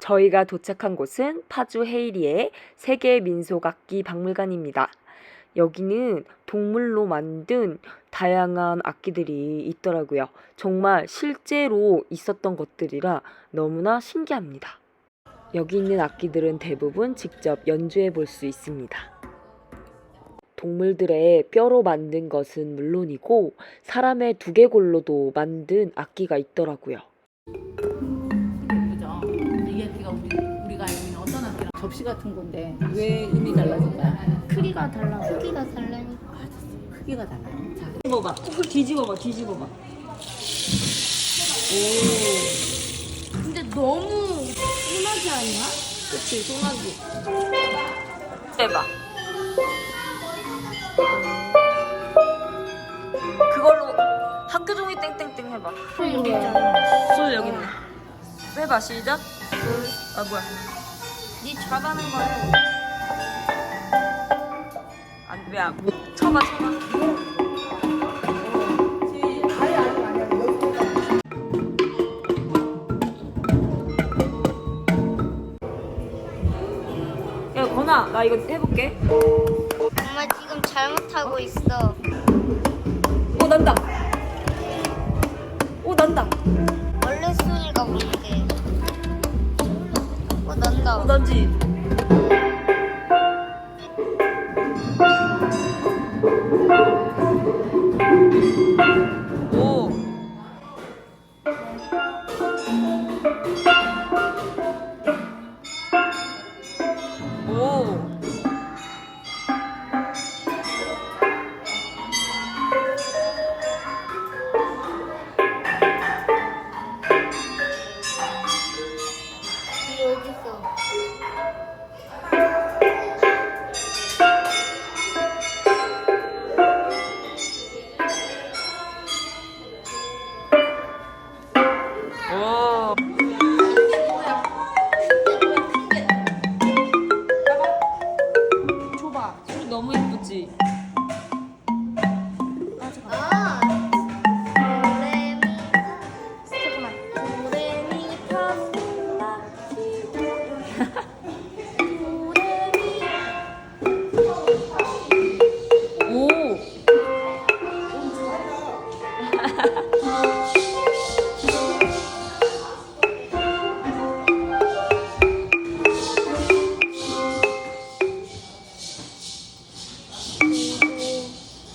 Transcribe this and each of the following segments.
저희가 도착한 곳은 파주 헤이리의 세계 민속악기 박물관입니다. 여기는 동물로 만든 다양한 악기들이 있더라고요. 정말 실제로 있었던 것들이라 너무나 신기합니다. 여기 있는 악기들은 대부분 직접 연주해 볼 수 있습니다. 동물들의 뼈로 만든 것은 물론이고 사람의 두개골로도 만든 악기가 있더라고요. 그죠? 이 악기가 우리 우리가 알고 있는 어떤 악기랑 접시 같은 건데 왜 음이 달라진 거야? 크기가 달라. 크기가 다르니까 크기가 달라요. 자, 뒤집어봐. 뒤집어봐. 뒤집어봐. 근데 너무 심하지 않냐? 그치, 소나기. 해봐. 솔 여기 있네. 해봐, 시작. 아, 뭐야. 네 잘하는 거는 안 돼, 안 돼. 쳐봐, 쳐봐. 야, 건아, 나 이거 해볼게. 엄마 지금 잘못하고 있어 오, 난다. 오, 난다. 원래 소리가 뭔데 어 난다 오, 난지.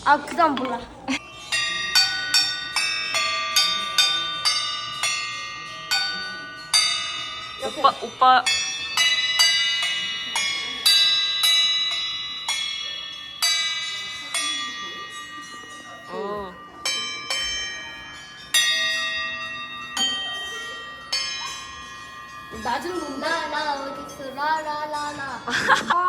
아 그다음 몰라 오빠, 오빠. 어. 낮은 놈 나나 어디 있어 라라라라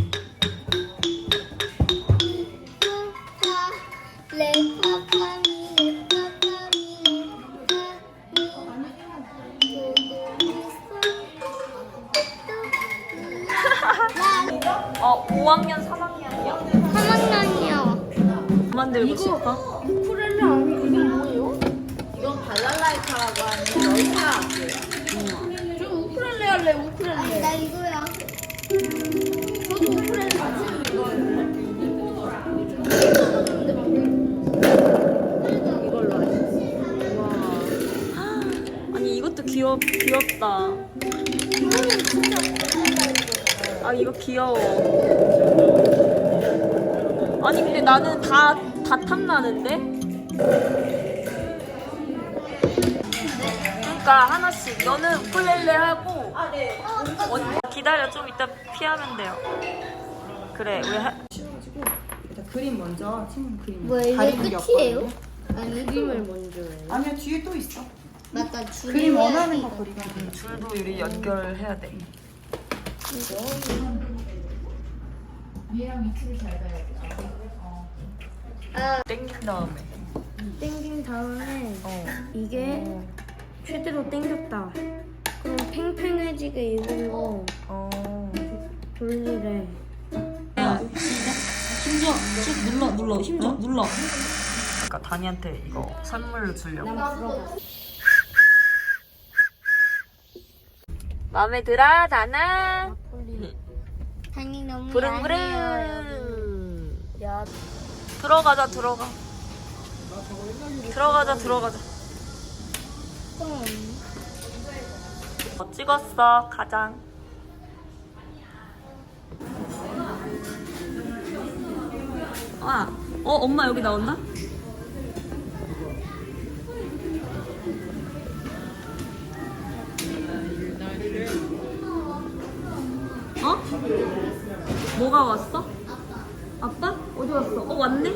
싶어? 우쿨렐레 아니 이게 뭐예요? 이건 발랄라이카라고 하는 러시아 악기예요. 저 우쿨렐레 할래 우쿨렐레. 나 이거야. 저도 우쿨렐레 이걸로. 아니, 이것도 귀엽, 귀엽다. 아, 이거 귀여워. 아니, 근데 나는 다, 다 탐나는데? 그러니까 하나씩. 너는 우쿨렐레 하고, 언- 기다려. 기다려 좀 이따 피하면 돼요. 그래 왜 하... 일단 그림 먼저 친구 그림 뭐야, 이게 끝이에요? 없거든요. 아니 그림을 먼저 해요. 아니야 뒤에 또 있어 맞다 줄 그림 원하는 거 그리면 돼 줄도 우리 연결해야 돼. 위랑 밑을 잘 봐야 돼. 어. 아 땡긴 다음에. 땡긴 다음에 어. 이게 최대로 땡겼다. 그럼 팽팽해지게 이걸로 어. 돌리래. 힘줘 쭉 눌러 눌러 힘줘 눌러. 그러니까 다니한테 이거 선물로 주려고. 마음에 들어 다나? 단이 너무. 부릉부릉. 야 들어가자 들어가. 들어가자 들어가자. 어, 찍었어 가장. 아, 어 엄마 여기 나온다? 어? 뭐가 왔어? 왔어? 어 왔네?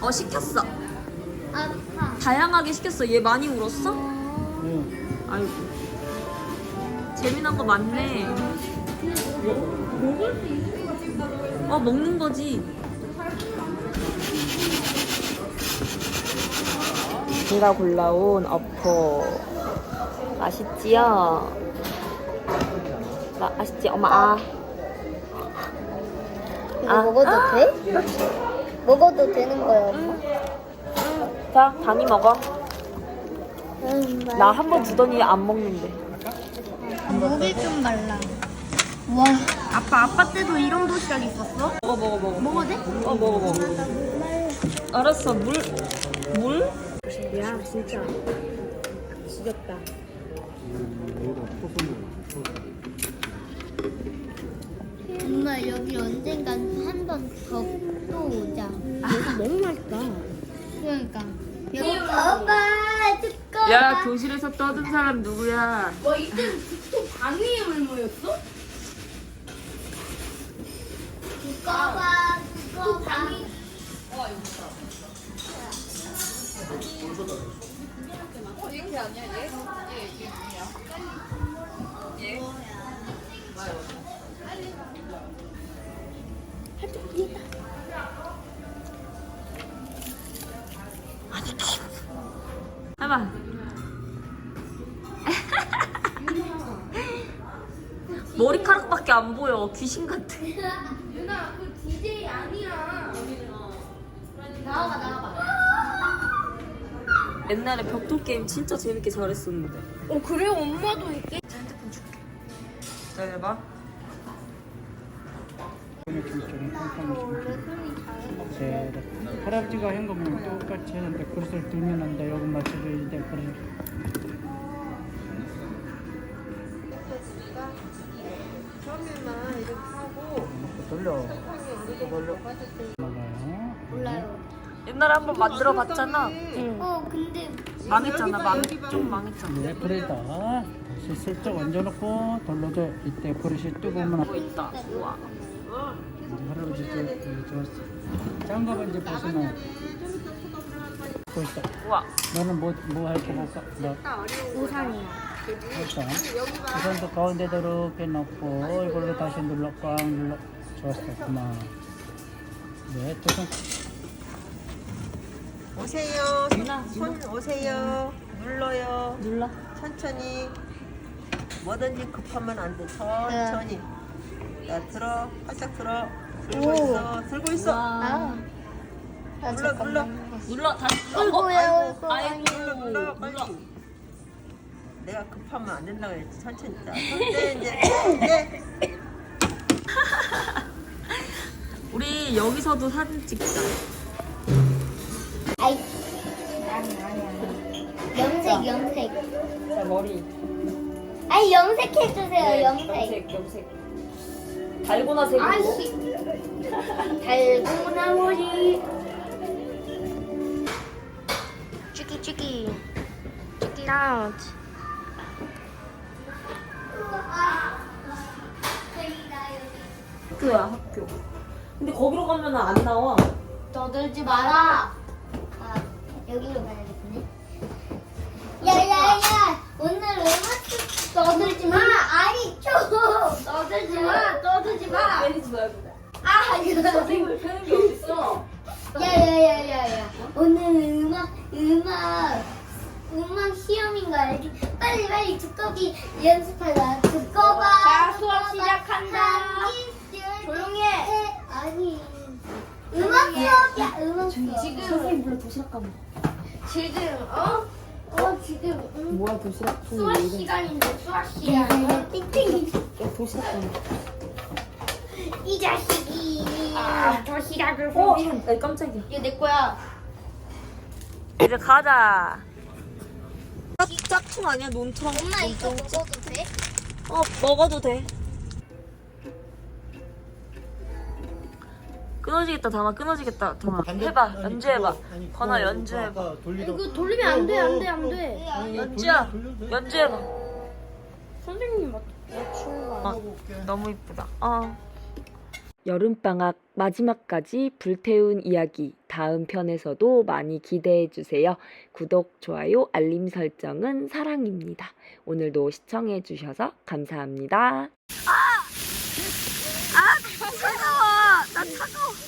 어 시켰어. 아파. 다양하게 시켰어. 얘 많이 울었어? 아이고. 재미난 거 많네. 어 먹는 거지. 제가 골라온 어포 맛있지요? 마, 맛있지? 엄마 아. 이거 아. 먹어도 돼? 먹어도 되는 거예요? 자, 다니 먹어. 음, 나 한번 두더니 안 먹는데. 목이 좀 말라. 와. 아빠 아빠 때도 이런 도시락 있었어? 먹어 먹어 먹어. 먹어도 돼? 어 먹어 먹어. 알았어 물 물? 야 진짜 지겹다. 엄마 여기 언젠간 한번 더 또 오자. 여기 너무 맛있다. 그러니까. 여기 오빠 축구. 야 교실에서 떠든 사람 누구야? 와 이때 또 방위의 물모였어? 축구봐 축구 방위. 해봐. 머리카락밖에 안 보여. 귀신 같아. 누나 그 DJ 아니야. 나와봐 나와봐. 옛날에 벽돌 게임 진짜 재밌게 잘했었는데. 어 그래요 엄마도 있게. 기다려봐. 네, 할아버지가 현금은 똑같이 했는데 그릇을 들면 안돼 요금 돼 그릇 돌려 돌려 먹어요 몰라요. 옛날에 한번 만들어 봤잖아. 어 근데 망했잖아. 망. 좀 망했잖아. 네 그래다 다시 슬쩍 얹어놓고 돌려줘 이때 그릇이 뜨거우면 뭐 있다. 우와. 할아버지 저, 그, 좋았어 짠거 먼저 보시면 벌써 우와. 너는 뭐 뭐할거 볼까? 너 우산이야. 일단 우선도 가운데다 이렇게 넣고 이걸로 다시 눌러 꽉 눌러 좋았어 그만 네 두손 오세요. 손 오세요. 눌러요. 눌러. 천천히. 뭐든지 급하면 안 돼. 천천히. 자, 들어. 활짝 들어. 들고 있어. 들고 있어. 아. 아 눌러, 눌러. 잠깐만. 눌러. 다시. 어이구야 어이구. 아이고. 눌러, 눌러. 빨리. 내가 급하면 안 된다고 했지. 천천히. 이제. 네. 우리 여기서도 사진 찍자. 아이. 아니 아니 아니. 영색 영색. 자 머리. 아니 영색 해주세요 영색. 염색 염색. 달고나 색으로. 아이씨. 달고나 머리. it out. 학교야 학교. 근데 거기로 가면 안 나와. 떠들지 마라. 아, 여기로 가야겠네. 야야야, 오늘 음악 떠들지 마. 아니 좀 떠들지 마. 떠들지 마. 때리지 말고. 아, 이거 선생님을 패는 게 어딨어? 야야야야야. 오늘 음악 음악 음악 시험인가 이렇게 빨리 빨리 두꺼비 연습하자. 두꺼봐. 자, 수업 시작한다. 조용히 해. 아니. 음악 수업이야. 음악 수업. 지금 선생님 불러 도시락 가면. 지금 어? 어 지금 음, 뭐야 도시락 통이 수학 왜 이래? 시간인데 수학 시간. 띵띵이 야 도시락 가면. 이 자식이. 아, 도시락을 어 이거 아, 깜짝이야. 이거 내 거야. 이제 가자. 짝퉁 아니야 논청? 엄마 이거 먹어도 돼? 어 먹어도 돼. 끊어지겠다 담아 끊어지겠다 담아 해봐 연주해봐 건아 연주해봐 이거 돌리면 안 돼, 안 돼, 안 돼. 연주야 연주해봐 선생님 맞- 맞추는 거 아니야? 너무 이쁘다 어. 여름방학 마지막까지 불태운 이야기 다음 편에서도 많이 기대해 주세요. 구독, 좋아요, 알림 설정은 사랑입니다. 오늘도 시청해 주셔서 감사합니다. 아! 아! 차가워! 나 차가워!